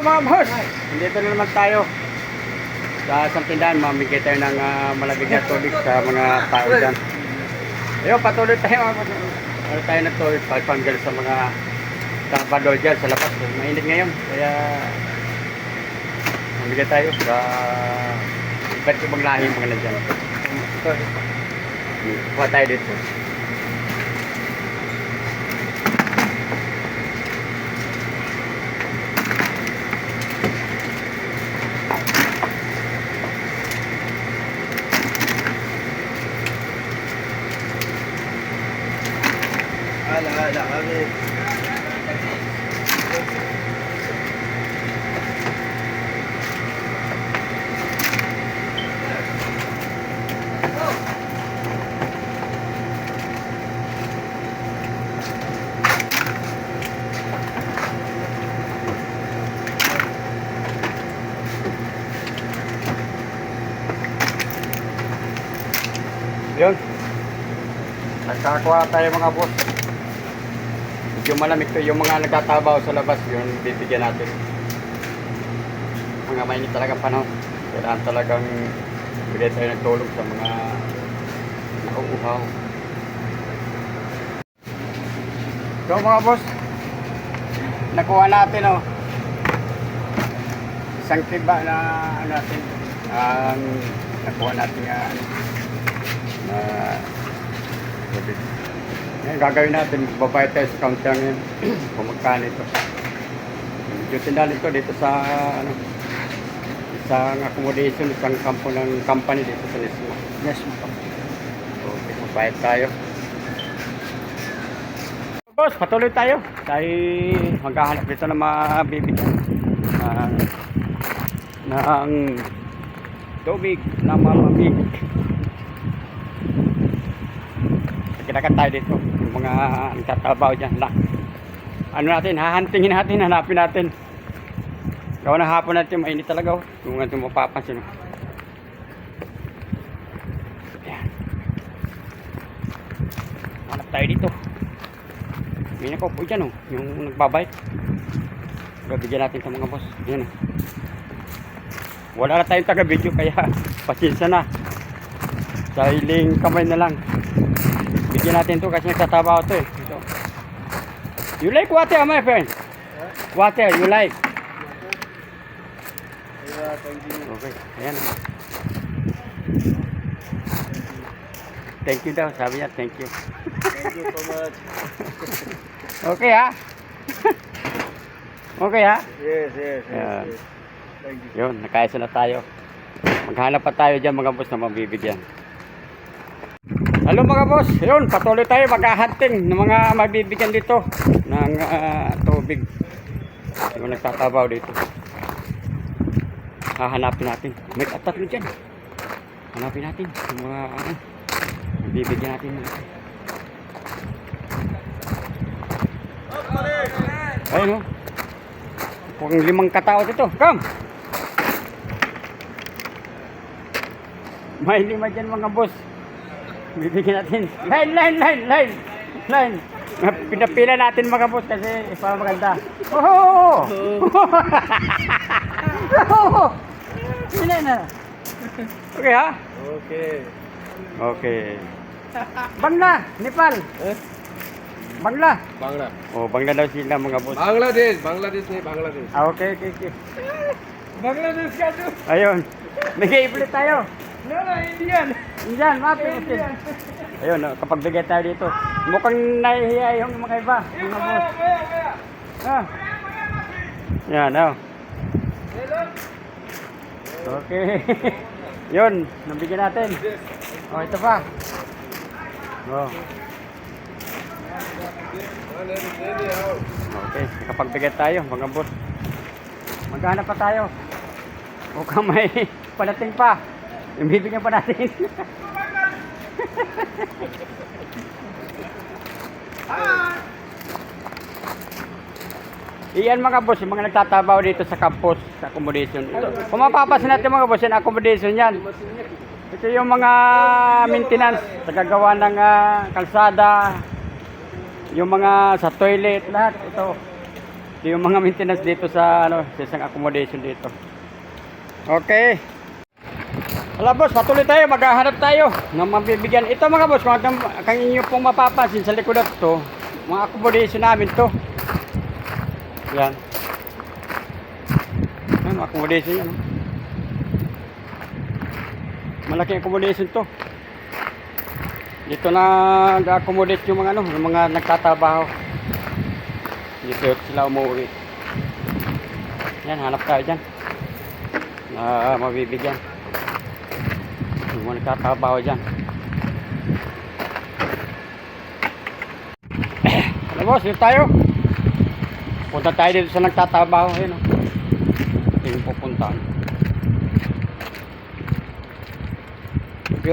mga boss, dito na naman tayo sa isang tindahan, mamigay tayo ng uh, malagig na tubig sa mga tao dyan. Ayun, patuloy tayo. Patuloy tayo ng tubig, pagpanggal sa mga trabador dyan sa labas. Mainit ngayon, kaya mamigay tayo sa iba't ibang lahi yung mga nandyan. Kuha tayo dito. Yun. Nagkakakuha tayo mga boss. Medyo malamig to. Yung mga nagtatabaw sa labas, yun bibigyan natin. Mga mainit talaga panahon. Kailangan talagang bigay tayo ng tulong sa mga nauuhaw. So mga boss, nakuha natin oh. Isang tiba na ano natin, ang nakuha natin ano, na tubig. Ngayon, gagawin natin, babayad tayo sa counter ngayon kung magkano ito. Yung tindahan ito dito sa ano, isang accommodation, isang kampo ng company dito sa Nesmo. Yes, mo. So, magbayad tayo. Boss, patuloy tayo. Tayo maghahanap dito ng mga bibigyan. Uh, ng tubig na mamamig. Kinakan tayo dito. Yung mga nagtatrabaho dyan. Na, ano natin, hahantingin natin, hanapin natin. Gawa na hapon natin, mainit talaga. Oh. Kung ano mapapansin. oh. Ayan. Hanap tayo dito. May nakaupo dyan oh. Yung nagbabike. Babigyan natin sa mga boss. Yan oh. Wala na tayong taga-video kaya pasensya na. Sa hiling kamay na lang. Bigyan natin to kasi nagtatabaho to eh. Ito. You like water, my friend? Water, you like? Okay, ayan. Thank you daw, sabi niya, thank you. Thank you so much. Okay ha? okay ha? Yes, yes, yes. Yeah. yes. Thank you. Yun, nakaisa na tayo. Maghanap pa tayo dyan mga boss na mabibigyan. Hello mga boss, yun, patuloy tayo maghahunting ng mga mabibigyan dito ng ah, tubig. Yung nagtatabaw dito. Hahanapin natin. May tatlo dyan. Hanapin natin yung mga ano, mabibigyan natin. Ayun oh. Kung limang katao dito. Come! May lima dyan mga boss. Bibigyan natin. Line, line, line, line. Line. Pinapila natin mga boss kasi para maganda. Oh! oh! Sina na. Okay ha? Okay. Okay. Bangla, Nepal. Eh? Bangla. Bangla. Oh, Bangla daw sila mga boss. Bangladesh, Bangladesh ni Bangladesh. Ah, okay, okay, okay. Bangladesh ka to. Ayun. Nag-iblit tayo. No, no, Indian. Indian, mapi. Ayun, kapag bigay tayo dito. Mukhang nahihiya yung mga iba. Mga boss. Ah. Yan, oh. Okay. Yun, nabigyan natin. Oh, ito pa. Oh. Okay, nakapagbigay tayo, mga boss. Maghanap pa tayo. Mukhang may palating pa. Yung bibigyan pa natin. Iyan mga boss, yung mga nagtatabaw dito sa campus, sa accommodation. Ito, kung mapapasin natin mga boss, yan accommodation yan. Ito yung mga maintenance, tagagawa ng ah, kalsada, yung mga sa toilet, lahat. Ito. Ito yung mga maintenance dito sa ano, sa isang accommodation dito. Okay. Hala boss, patuloy tayo, maghahanap tayo ng mabibigyan. Ito mga boss, kung atang kang inyo pong mapapansin sa likod na to, mga accommodation namin to. Yan. Yan, mga accommodation yan. oh. Malaking accommodation to. Dito na accommodate yung mga ano, yung mga nagtatrabaho. Dito sila umuwi. Yan, hanap tayo dyan. Na mabibigyan. Yung mga nagtatrabaho dyan. Ano boss, dito tayo. Punta tayo dito sa nagtatrabaho. Ayun, oh. Ito yung pupuntaan.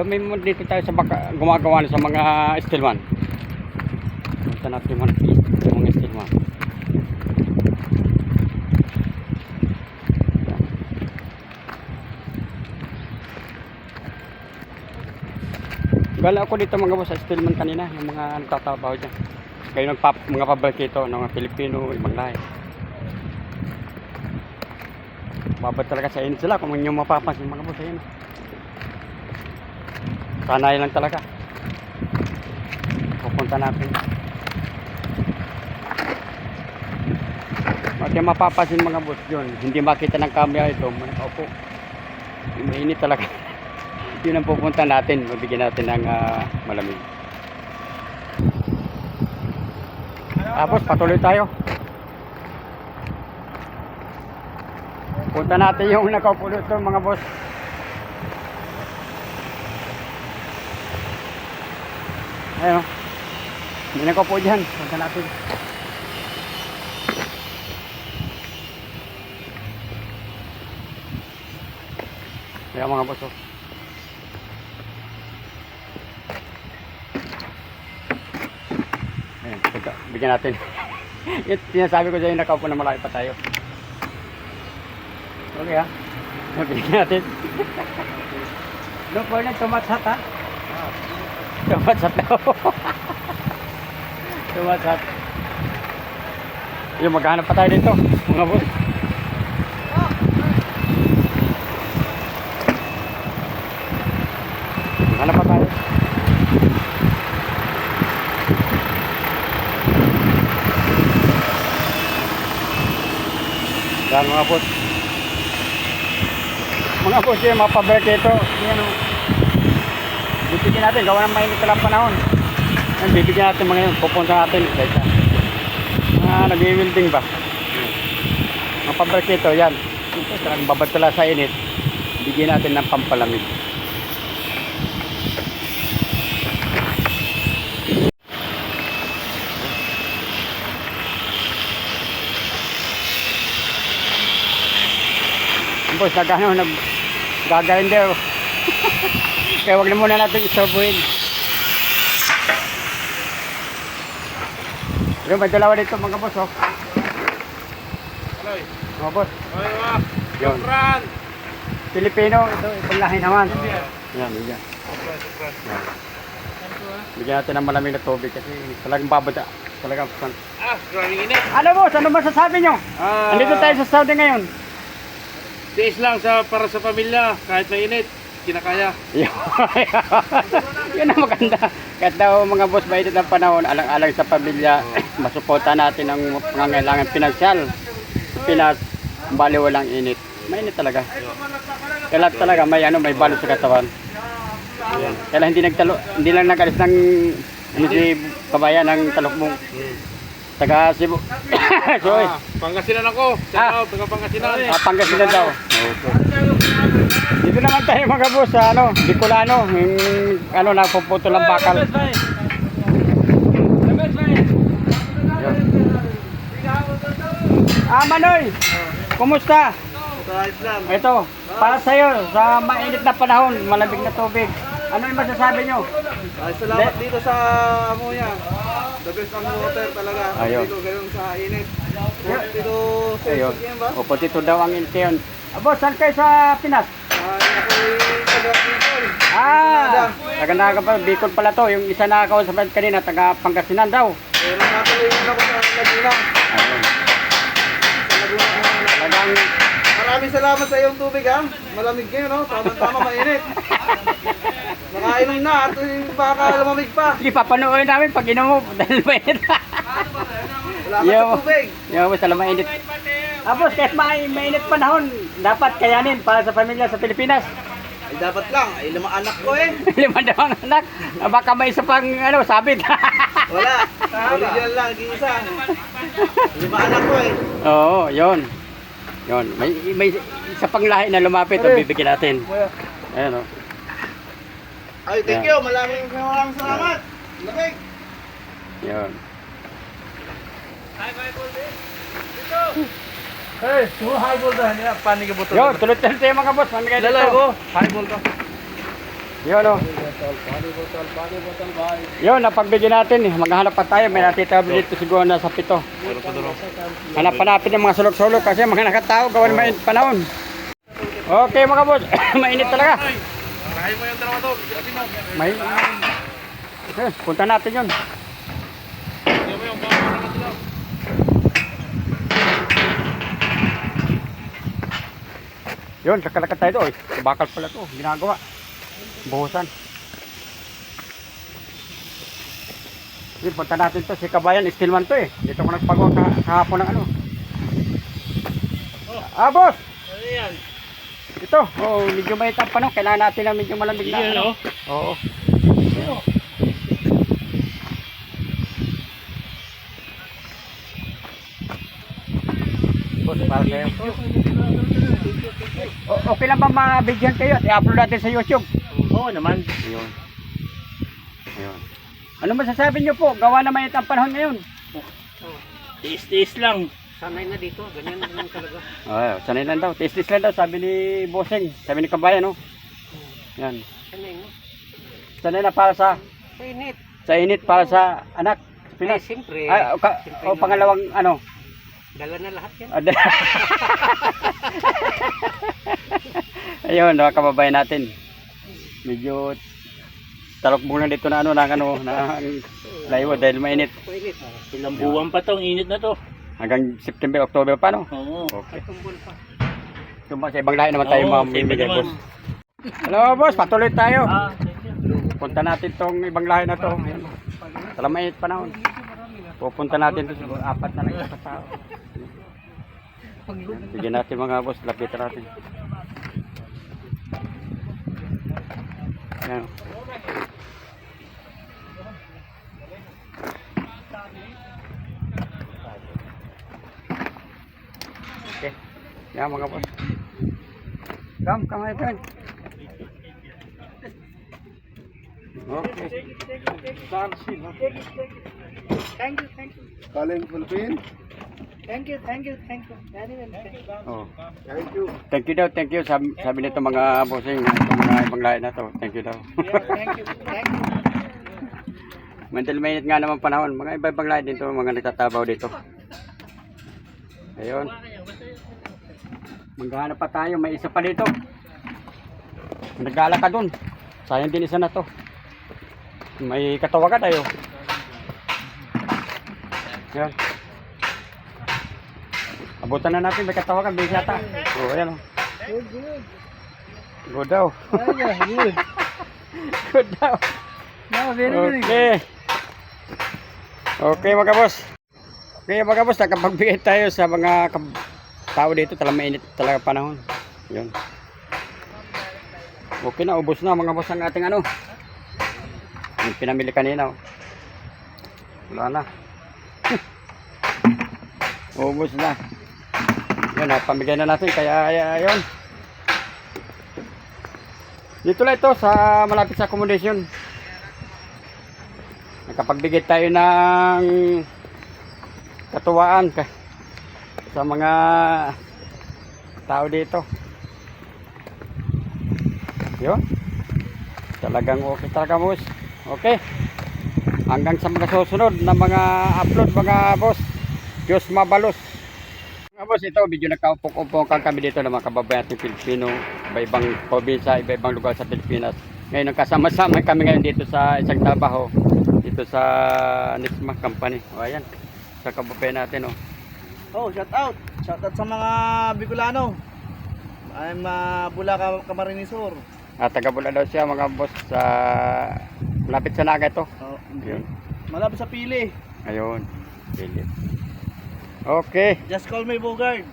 May dito tayo sa baka, gumagawa sa mga stillman. Punta natin yung mga, yung Gala ako dito mga boss sa stillman kanina, yung mga nagtatrabaho dyan. Kayo nagpap, mga pabalkito ng mga Pilipino, ibang lahi. Babad talaga sa init sila kung yung mapapansin mga boss ayun. Sanay lang talaga. Pupunta natin. At yung mapapansin mga boss yun, hindi makita ng camera ito, opo. Mainit talaga. yun ang pupunta natin, mabigyan natin ng ah, malamig. Tapos patuloy tayo. Punta natin yung nakaupo dito mga boss. Ayun. Hindi na ko po dyan. Punta natin. Kaya mga boss. oh. Ayun, teka, bigyan natin. Yung sinasabi ko sa'yo, nakaupo na malaki pa tayo. Okay ha? Bigyan natin. Look for na tumatsat ha? Tumatsat daw. tumatsat. Yung maghanap pa tayo dito, mga boss. Hanap pa tayo. Yan mga boss. Mga boss yung mga paberke ito. Yan o. Bibigyan natin. Gawa ng mainit lang panahon. Yan, bibigyan natin mga yun. Pupunta natin. Sa isa. Ah, nag-wielding ba? Yan. Mga paberke ito. Yan. Ito, talagang babad sa init. Bigyan natin ng pampalamig. Nagano, nag gagayin daw. Kaya wag na muna natin isorbuhin. Pero may dalawa dito mga boss, oh. Aloy. Mga boss, Oy, wa. Yun. Pilipino, ito, ibang lahi naman. India. Yan. Yan. Bigyan natin ng malamig na tubig kasi talagang babada. Talagang Ah, grabing init. Ano boss, ano masasabi nyo? Ah, Andito tayo sa Saudi ngayon. Tiis lang sa para sa pamilya, kahit mainit, kinakaya. Yun ang maganda. Kahit daw mga boss mainit ng panahon, alang-alang sa pamilya, masuporta natin ang pangangailangan pinansyal. Pinas, bali walang init. Mainit talaga. Kaya talaga may ano, may balo sa katawan. Kaya hindi nagtalo, hindi lang nagalis ng ano si kabayan ng talukbong. Taga Cebu. Sorry. Ah, Pangasinan ako. Ah. Shout out, taga Pangasinan. Ah, Pangasinan daw. Dito naman tayo mga boss sa ano, Bicolano, yung ano napuputo ng bakal. Ah, Manoy! Kumusta? Sa Islam. Ito, para sa'yo, sa mainit na panahon, malamig na tubig. Ano yung masasabi nyo? Ay, salamat dito sa Amoya. The best ang water talaga. Ayun. Dito gayon sa init. Yeah. Dito sa Ayun. yan ba? O, pati ito daw ang intiyon. Ah, boss, saan kayo sa Pinas? Ah, ako'y taga Bicol. Ah, taga naga pa, Bicol pala to. Yung isa na ako sa kanina, taga Pangasinan daw. Pero natuloy din ako sa Laguna. Ayun. ang Maraming salamat sa iyong tubig ha. Malamig ngayon no. Tama-tama mainit. Nakainom na at baka lumamig pa. Sige, papanoorin namin pag inom mo dahil mainit. Salamat Yo. sa tubig. Yung boss, alam mainit. Tapos kahit may mainit panahon, dapat kayanin para sa pamilya sa Pilipinas. Ay dapat lang. Ay limang anak ko eh. Lima daw ang anak. Ah, Baka may isa pang ano, sabit. Wala. Original lang. Isa. Lima anak ko eh. Oo, yon. Yon. May, may isa pang lahi na lumapit o bibigyan natin. Ayan o. Ay thank you. Maraming maraming salamat. Lamig. Yon. Hey, mo highball dah niya, panig ka. Yon, tuloy-tuloy tayo mga boss. Mamigay dito. Dala ko, highball ka. Yun o. Yun, napagbigyan natin. eh. Maghanap pa tayo. May natitable dito siguro na sa pito. Puro pa duro. Hanap-hanapin ng mga sulok-sulok kasi mga nakatao gawan ng mainit panahon. Okay mga boss, mainit talaga. Kaya mo yung dalawa to. May... Eh, punta natin yun. Yung. Yun, kakalakat tayo doon. Bakal pala to, ginagawa. Buhusan. Yun, punta natin to. Si Kabayan, stillman to eh. Dito ko nagpagawa ka kahapon ng ano. Ah, boss! Ayan. Ito, oh, medyo may ang panahon. Kailangan natin ng medyo malamig na. Yan, ano. oh. Oo. Boss, para sa'yo. O- okay lang ba mabigyan kayo i-upload natin sa YouTube? Oo naman. Ayun. Ayun. Ano masasabi niyo po? Gawa na mainit ang panahon ngayon. Tiis-tiis lang. Sanay na dito. Ganyan na lang talaga. Ay, sanay lang daw. Taste lang daw, sabi ni Boseng. Sabi ni Kabayan, no? Yan. Sanay na. Sanay na para sa Init. sa init para sa anak. Pinas. siyempre. Ay, o, ka, o pangalawang ano? Dala na lahat yan. Ada. Ayun, mga kababayan natin. Medyo talokbong na dito na ano, ng ano, ng laywa dahil mainit. Init. Ilang buwan pa tong init na to. Hanggang September, October pa, no? Oo. Okay. Tumba sa ibang lahi naman tayo Oo, mamimigay, boss. Hello, boss. Patuloy tayo. Ah. Punta natin tong ibang lahi na to. Alam mainit panahon. Pupunta natin to siguro apat na tao. Bigyan natin mga boss, lapitan natin. Ayan. Yan mga boss. Come, come my friend. Okay. Thank you, thank you. Calling Philippine. Thank you, thank you, thank you. Very well. Thank you. Oh. Thank you. Thank you daw, thank you. Sabi, sabi nito mga bossing, mga ibang lahi na to. Thank you daw. Thank you, thank you. Mental mainit nga naman panahon. Mga iba ibang lahi dito, mga nagtatabaw dito. Ayun. Maghanap pa tayo, may isa pa dito. Nagala ka dun. Sayang din isa na to. May katawagan tayo. Yan. Abutan na natin, may katawagan, may yata. Oh, ayan. oh. Good, good. Good daw. good. Good daw. No, very, very good. Okay. Okay mga boss. Okay mga boss, nakapagbigay tayo sa mga tao dito. Talagang mainit talaga panahon. Yun. Okay na, ubos na mga boss ang ating ano. Yung pinamili kanina. oh. Wala na. ubos na. Yun, napamigay na natin. Kaya, ay- ayun. Dito lang ito sa malapit sa accommodation nakapagbigay tayo ng katuwaan ka sa mga tao dito. Yun. Talagang okay talaga boss. Okay. Hanggang sa mga susunod na mga upload mga boss. Diyos mabalos. Mga boss ito medyo nagkaupok-upok kami dito ng mga kababayan natin Pilipino. Iba-ibang probinsya, iba-ibang lugar sa Pilipinas. Ngayon nagkasama-sama kami ngayon dito sa isang trabaho. Dito sa Nisma Company. O ayan, sa kababayan natin oh. Oh, shout out. Shout out sa mga Bicolano. I'm uh, Bulaca Camarinesor. At taga Bula daw siya mga boss sa malapit sa Naga ito. Oh, Yun. Malapit sa pili. Ayun. Pili. Okay. Just call me Bogard.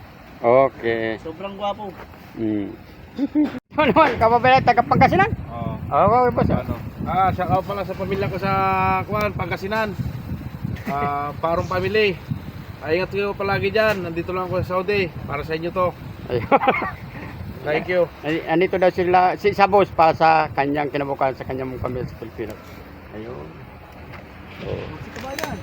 Okay. Sobrang gwapo. Hmm. Ano naman, kababayan, taga Pangasinan? Oo. Oo, okay, boss. Ano? Ah, shout out pala sa pamilya ko sa Kuan, Pangasinan. Ah, Parong Family. Ingat kayo palagi diyan. Nandito lang ako sa Saudi para sa inyo to. Ayun. Thank you. Ay, andito daw sila, si sa boss para sa kanyang kinabukasan sa kanyang pamilya sa Pilipinas. Ayun. So, Si kabayan.